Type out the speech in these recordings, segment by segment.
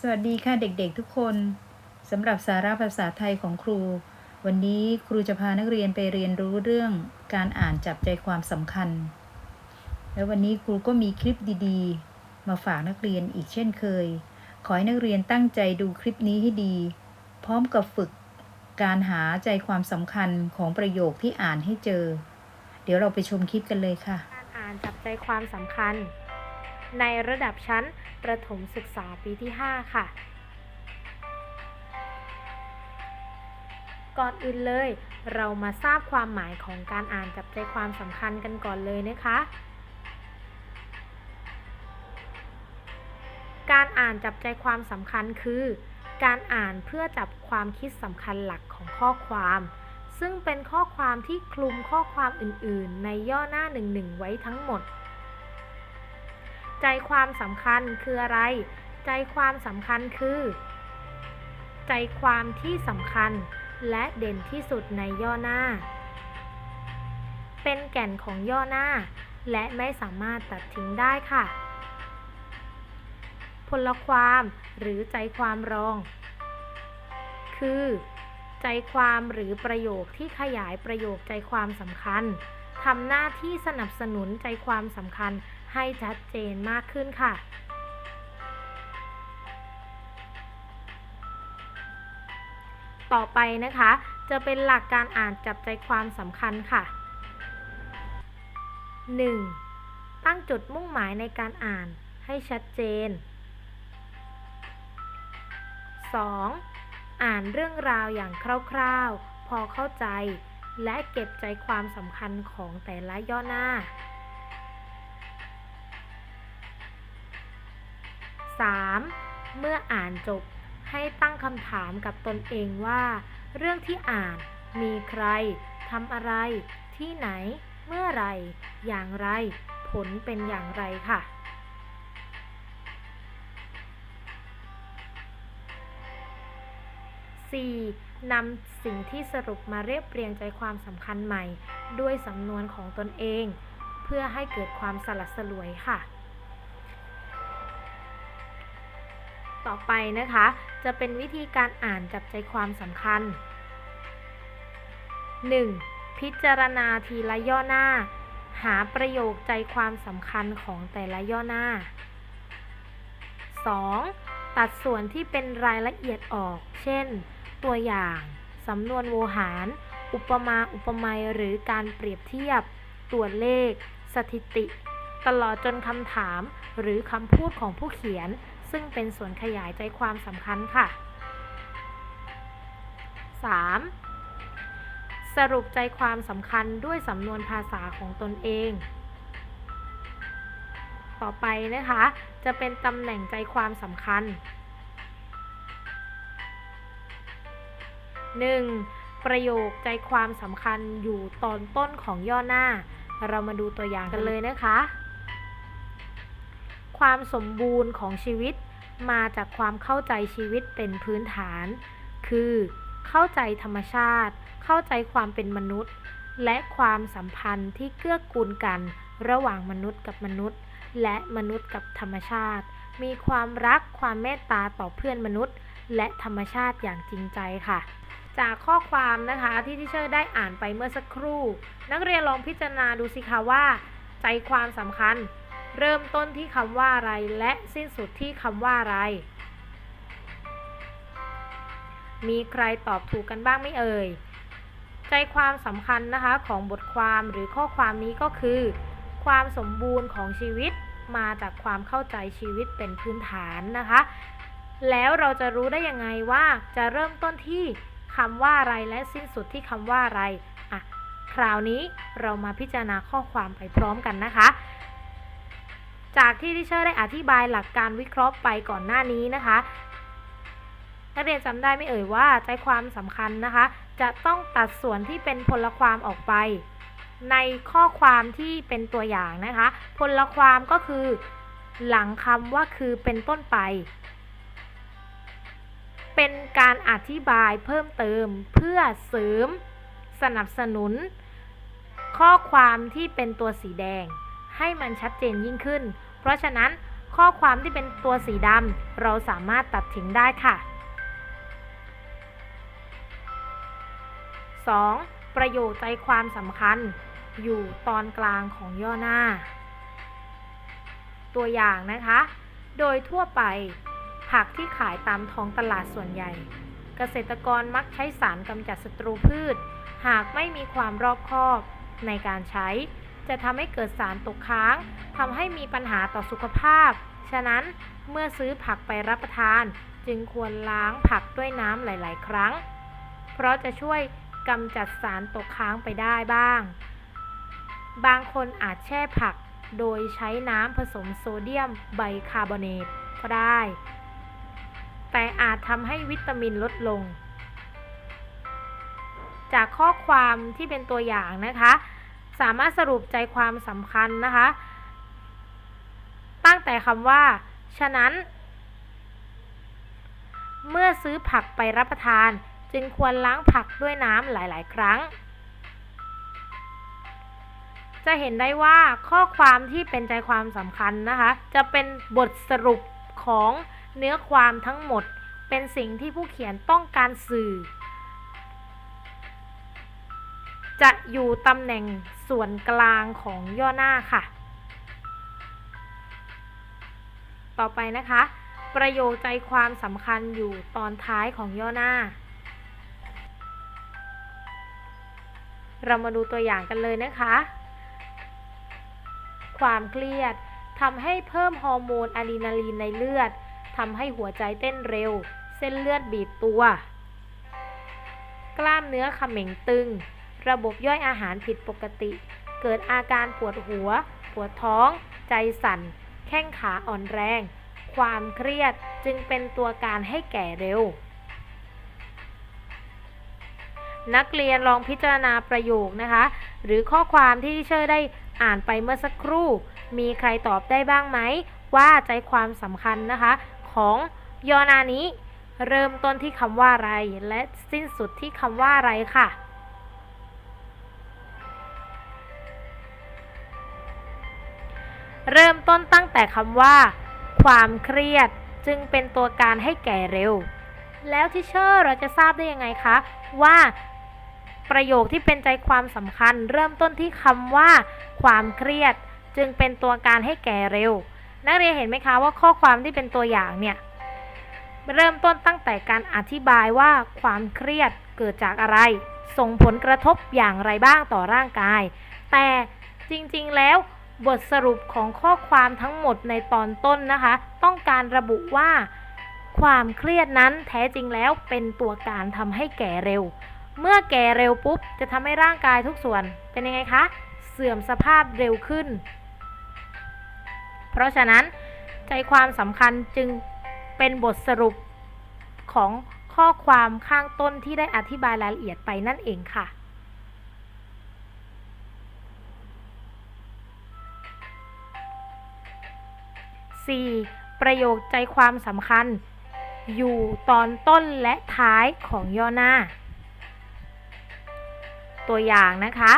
สวัสดีค่ะเด็กๆทุกคนสำหรับสาระภาษาไทยของครู วันนี้ครูจะพานักเรียนไปเรียนรู้เรื่องการอ่านจับใจความสำคัญ แล้ววันนี้ครูก็มีคลิปดีๆ มาฝากนักเรียนอีกเช่นเคย ขอให้นักเรียนตั้งใจดูคลิปนี้ให้ดี พร้อมกับฝึกการหาใจความสำคัญของประโยคที่อ่านให้เจอ เดี๋ยวเราไปชมคลิปกันเลยค่ะ การอ่านจับใจความสำคัญ ในระดับชั้นประถมศึกษาปีที่ 5 ค่ะ ก่อนอื่นเลย เรามาทราบความหมายของการอ่านจับใจความสำคัญกันก่อนเลยนะคะ การอ่านจับใจความสำคัญคือ การอ่านเพื่อจับความคิดสำคัญหลักของข้อความซึ่งเป็นข้อความที่คลุมข้อความอื่น ๆ ในย่อหน้าหนึ่งๆไว้ทั้งหมด ใจความสำคัญคืออะไร ใจความสำคัญคือ ใจความที่สำคัญและเด่นที่สุดในย่อหน้า เป็นแก่นของย่อหน้า และไม่สามารถตัดทิ้งได้ค่ะ พลความหรือใจความรอง คือ ใจความหรือประโยคที่ขยายประโยคใจความสำคัญทำหน้าที่สนับสนุนใจความสำคัญ ให้ชัดเจนมากขึ้นค่ะต่อไปนะคะ จะเป็นหลักการอ่านจับใจความสำคัญค่ะ 1. ตั้งจุดมุ่งหมายในการอ่านให้ชัดเจน 2. อ่านเรื่องราวอย่างคร่าวๆ พอเข้าใจ และเก็บใจความสำคัญของแต่ละย่อหน้า 3. เมื่ออ่านจบให้ตั้งคำถามกับตนเองว่า เรื่องที่อ่านมีใครทำอะไร ที่ไหน เมื่อไร อย่างไร ผลเป็นอย่างไรค่ะ 4. นำสิ่งที่สรุปมาเรียบเรียงใจความสำคัญใหม่ ด้วยสำนวนของตนเอง เพื่อให้เกิดความสลัดสลวยค่ะ ต่อไปนะคะ จะเป็นวิธีการอ่านจับใจความสำคัญ 1. พิจารณาทีละย่อหน้า หาประโยคใจความสำคัญของแต่ละย่อหน้า 2. ตัดส่วนที่เป็นรายละเอียดออก เช่น ตัวอย่าง สำนวนโวหาร อุปมาอุปไมยหรือการเปรียบเทียบ ตัวเลข สถิติ ตลอดจนคำถามหรือคำพูดของผู้เขียน ซึ่งเป็นส่วนขยายใจความสำคัญค่ะ 3. สรุปใจความสำคัญด้วยสำนวนภาษาของตนเอง ต่อไปนะคะ จะเป็นตำแหน่งใจความสำคัญ 1. ประโยคใจความสำคัญอยู่ตอนต้นของย่อหน้า เรามาดูตัวอย่างกันเลยนะคะ ความสมบูรณ์ของชีวิต มาจากความเข้าใจชีวิตเป็นพื้นฐาน คือ เข้าใจธรรมชาติ เข้าใจความเป็นมนุษย์ และความสัมพันธ์ที่เกื้อกูลกัน ระหว่างมนุษย์กับมนุษย์ และมนุษย์กับธรรมชาติ มีความรักความเมตตาต่อเพื่อนมนุษย์ และธรรมชาติอย่างจริงใจค่ะจากข้อความนะคะที่ที่เชอร์ได้อ่านไปเมื่อสักครู่ นักเรียนลองพิจารณาดูสิคะว่า ใจความสำคัญ เริ่มต้นที่คำว่าอะไร และสิ้นสุดที่คำว่าอะไร มีใครตอบถูกกันบ้างไหม่เอ่ย ใจความสำคัญนะคะของบทความหรือข้อความนี้ก็คือ ความสมบูรณ์ของชีวิตมาจากความเข้าใจชีวิตเป็นพื้นฐานนะคะ แล้วเราจะรู้ได้ยังไงว่าจะเริ่มต้นที่คำว่าอะไรและสิ้นสุดที่คำว่าอะไรอะคราวนี้เรามาพิจารณาข้อความไปพร้อมกันนะคะ จากที่ทิเชอร์ได้อธิบายหลักการวิเคราะห์ไปก่อนหน้านี้นะคะนักเรียนจำได้ไม่เอ่ยว่าใจความสำคัญนะคะ จะต้องตัดส่วนที่เป็นพลความออกไป ในข้อความที่เป็นตัวอย่างนะคะ พลความก็คือ หลังคำว่าคือเป็นต้นไป เป็นการอธิบายเพิ่มเติมเพื่อเสริม สนับสนุน ข้อความที่เป็นตัวสีแดง ให้มันชัดเจนยิ่งขึ้น ราะฉะนั้นข้อความที่เป็นตัวสีดำเราสามารถตัดทิ้งได้ค่ะ 2. ประโยคใจความสำคัญ อยู่ตอนกลางของย่อหน้า ตัวอย่างนะคะ โดยทั่วไป ผักที่ขายตามท้องตลาดส่วนใหญ่ เกษตรกรมักใช้สารกำจัดศัตรูพืช หากไม่มีความรอบคอบในการใช้ จะทำให้เกิดสารตกค้างทำให้มีปัญหาต่อสุขภาพ ฉะนั้นเมื่อซื้อผักไปรับประทาน จึงควรล้างผักด้วยน้ำหลาย ๆ ครั้ง เพราะจะช่วยกำจัดสารตกค้างไปได้บ้าง บางคนอาจแช่ผักโดยใช้น้ำผสมโซเดียมไบคาร์บอเนตก็ได้ แต่อาจทำให้วิตามินลดลง จากข้อความที่เป็นตัวอย่างนะคะ สามารถสรุปใจความสำคัญนะคะ ตั้งแต่คำว่า ฉะนั้น เมื่อซื้อผักไปรับประทาน จึงควรล้างผักด้วยน้ำหลาย ๆ ครั้ง จะเห็นได้ว่าข้อความที่เป็นใจความสำคัญนะคะ จะเป็นบทสรุปของเนื้อความทั้งหมด เป็นสิ่งที่ผู้เขียนต้องการสื่อ จะอยู่ตำแหน่งส่วนกลางของย่อหน้าค่ะ ต่อไปนะคะ ประโยคใจความสำคัญอยู่ตอนท้ายของย่อหน้า เรามาดูตัวอย่างกันเลยนะคะ ความเครียดทำให้เพิ่มฮอร์โมนอะดรีนาลีนในเลือดทำให้หัวใจเต้นเร็ว เส้นเลือดบีบตัว กล้ามเนื้อขม่งตึง ระบบย่อยอาหารผิดปกติ เกิดอาการปวดหัว ปวดท้อง ใจสั่น แข้งขาอ่อนแรง ความเครียดจึงเป็นตัวการให้แก่เร็ว นักเรียนลองพิจารณาประโยคนะคะ หรือข้อความที่เชอร์ได้อ่านไปเมื่อสักครู่ มีใครตอบได้บ้างไหม ว่าใจความสำคัญนะคะ ของยอนานี้ เริ่มต้นที่คำว่าอะไร และสิ้นสุดที่คำว่าอะไรค่ะ เริ่มต้นตั้งแต่คำว่า ความเครียดจึงเป็นตัวการให้แก่เร็ว แล้วที่เชอร์เราจะทราบได้ยังไงคะ ว่าประโยคที่เป็นใจความสำคัญ เริ่มต้นที่คำว่า ความเครียดจึงเป็นตัวการให้แก่เร็ว นักเรียนเห็นไหมคะว่าข้อความที่เป็นตัวอย่างเนี่ยเริ่มต้นตั้งแต่การอธิบายว่าความเครียดเกิดจากอะไร ส่งผลกระทบอย่างไรบ้างต่อร่างกาย แต่จริงๆแล้ว บทสรุปของข้อความทั้งหมดในตอนต้นนะคะ ต้องการระบุว่า ความเครียดนั้นแท้จริงแล้วเป็นตัวการทำให้แก่เร็ว เมื่อแก่เร็วปุ๊บ จะทำให้ร่างกายทุกส่วนเป็นยังไงคะ เสื่อมสภาพเร็วขึ้น เพราะฉะนั้น ใจความสำคัญจึงเป็นบทสรุปของข้อความข้างต้นที่ได้อธิบายรายละเอียดไปนั่นเองค่ะ 4. ประโยคใจความสำคัญ อยู่ตอนต้นและท้ายของย่อหน้า ตัวอย่างนะคะ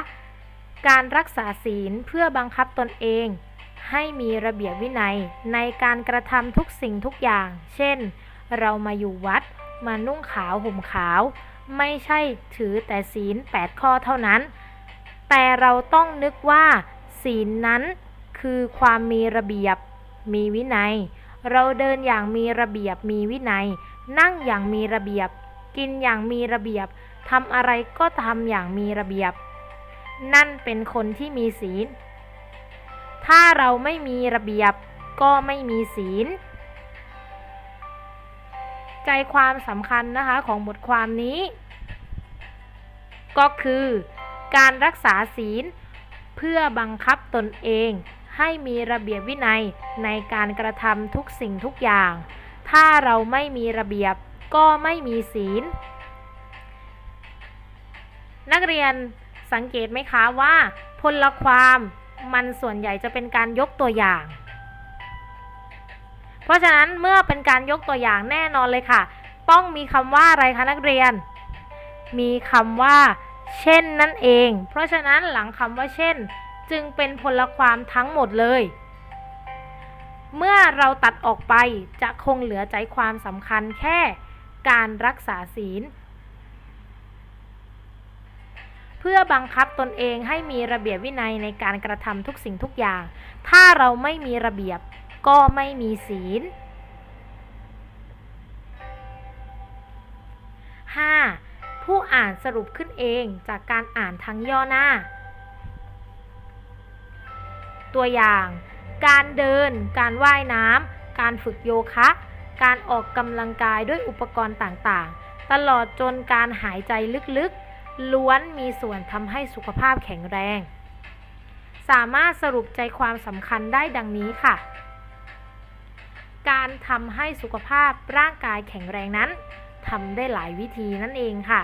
การรักษาศีลเพื่อบังคับตนเอง ให้มีระเบียบวินัยในการกระทำทุกสิ่งทุกอย่าง เช่น เรามาอยู่วัด มานุ่งขาวห่มขาว ไม่ใช่ถือแต่ศีล 8 ข้อเท่านั้น แต่เราต้องนึกว่า ศีลนั้นคือความมีระเบียบ มีวินัย เราเดินอย่างมีระเบียบมีวินัย นั่งอย่างมีระเบียบ กินอย่างมีระเบียบทำอะไรก็ทำอย่างมีระเบียบ นั่นเป็นคนที่มีศีล ถ้าเราไม่มีระเบียบก็ไม่มีศีล ใจความสำคัญนะคะของบทความนี้ ก็คือการรักษาศีลเพื่อบังคับตนเอง ให้มีระเบียบวินัยในการกระทำทุกสิ่งทุกอย่าง ถ้าเราไม่มีระเบียบก็ไม่มีศีล นักเรียนสังเกตไหมคะว่า พลความมันส่วนใหญ่จะเป็นการยกตัวอย่าง เพราะฉะนั้นเมื่อเป็นการยกตัวอย่างแน่นอนเลยค่ะ ต้องมีคำว่าอะไรคะนักเรียน มีคำว่า เช่นนั่นเอง เพราะฉะนั้นหลังคำว่าเช่น จึงเป็นพลความทั้งหมดเลย เมื่อเราตัดออกไปจะคงเหลือใจความสำคัญแค่การรักษาศีล เพื่อบังคับตนเองให้มีระเบียบวินัยในการกระทำทุกสิ่งทุกอย่าง ถ้าเราไม่มีระเบียบก็ไม่มีศีล 5. ผู้อ่านสรุปขึ้นเองจากการอ่านทั้งย่อหน้า ตัวอย่าง การเดิน การว่ายน้ำ การฝึกโยคะ การออกกำลังกายด้วยอุปกรณ์ต่างๆ ตลอดจนการหายใจลึกๆ ล้วนมีส่วนทำให้สุขภาพแข็งแรง สามารถสรุปใจความสำคัญได้ดังนี้ค่ะ การทำให้สุขภาพร่างกายแข็งแรงนั้นทำได้หลายวิธีนั่นเองค่ะ